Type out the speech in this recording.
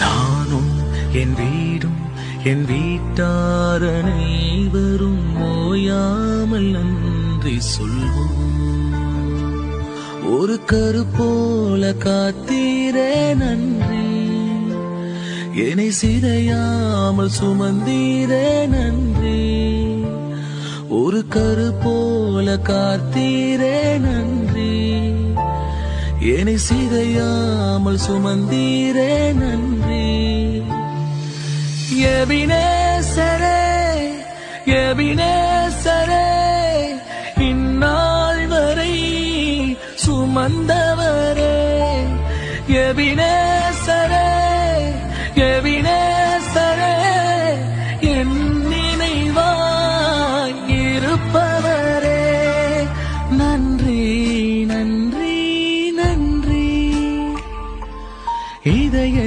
நானும் என் வீடும் என் வீட்டார் அனைவரும் ஓயாமல் நன்றி சொல்வோம். ஒரு கரு போல காத்தீரே நன்றி. என்னை சிதையாமல் சுமந்தீரே நன்றி. ஒரு கரு போல காத்தீரே நன்றி. என்னை சிதையாமல் சுமந்தீரே நன்றி. எபினேசரே எபினேசரே இந்நாள் வரை சுமந்தவரே எபினேசரே எபினேசரே என் நினைவாய் இருப்பவரே நன்றி நன்றி நன்றி இதய